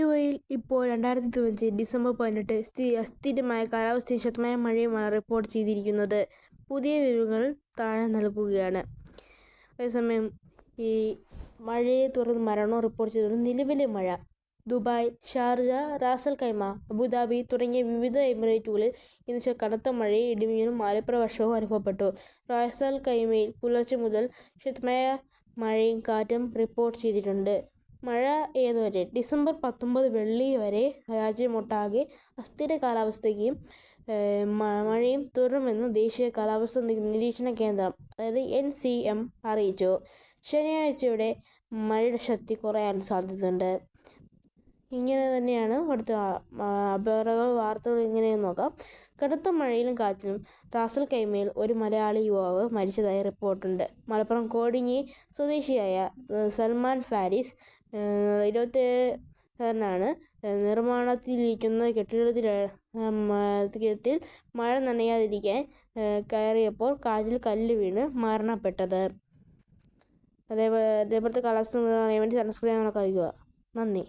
ഇവയിൽ ഇപ്പോൾ രണ്ടായിരത്തി ഇരുപത്തഞ്ച് ഡിസംബർ പതിനെട്ട് സ്ഥി അസ്ഥിരമായ കാലാവസ്ഥയും ശക്തമായ മഴയുമാണ് റിപ്പോർട്ട് ചെയ്തിരിക്കുന്നത്. പുതിയ വിവരങ്ങൾ താഴെ നൽകുകയാണ്. അതേസമയം ഈ മഴയെ തുടർന്ന് മരണവും റിപ്പോർട്ട് ചെയ്തിട്ടുണ്ട്. നിലവിലെ മഴ Dubai, Sharjah, Ras Al Khaimah Abu Dhabi തുടങ്ങിയ വിവിധ എമിറേറ്റുകളിൽ ഇന്ന് കനത്ത മഴയും ഇടിമിന്നലും ആലിപ്പഴ വർഷവും അനുഭവപ്പെട്ടു. റാസൽ കൈമയിൽ പുലർച്ചെ മുതൽ ശക്തമായ മഴയും കാറ്റും റിപ്പോർട്ട് ചെയ്തിട്ടുണ്ട്. മഴ ഏതുവരെ? ഡിസംബർ പത്തൊമ്പത് വെള്ളി വരെ രാജ്യമൊട്ടാകെ അസ്ഥിര കാലാവസ്ഥയും മഴയും തുടരുമെന്ന് ദേശീയ കാലാവസ്ഥ നിരീക്ഷണ കേന്ദ്രം അതായത് എൻ. സി. എം. അറിയിച്ചു. ശനിയാഴ്ചയുടെ മഴയുടെ ശക്തി കുറയാൻ സാധ്യതയുണ്ട്. ഇങ്ങനെ തന്നെയാണ് അടുത്ത അപകട വാർത്തകൾ എങ്ങനെയെന്ന് നോക്കാം. കടുത്ത മഴയിലും കാറ്റിലും റാസൽ കൈമയിൽ ഒരു മലയാളി യുവാവ് മരിച്ചതായി റിപ്പോർട്ടുണ്ട്. മലപ്പുറം കോടിഞ്ഞി സ്വദേശിയായ സൽമാൻ ഫാരിസ് ഇരുപത്തിയേഴുകാരനാണ് നിർമ്മാണത്തിലിരിക്കുന്ന കെട്ടിടത്തിൽ മഴ നനയാതിരിക്കാൻ കയറിയപ്പോൾ കാറ്റിൽ കല്ല് വീണ് മരണപ്പെട്ടത്. അതേപോലെ അതേപോലത്തെ പറയാൻ വേണ്ടി സൺസ്ക്രീൻ മറക്കാതിരിക്കുക. നന്ദി.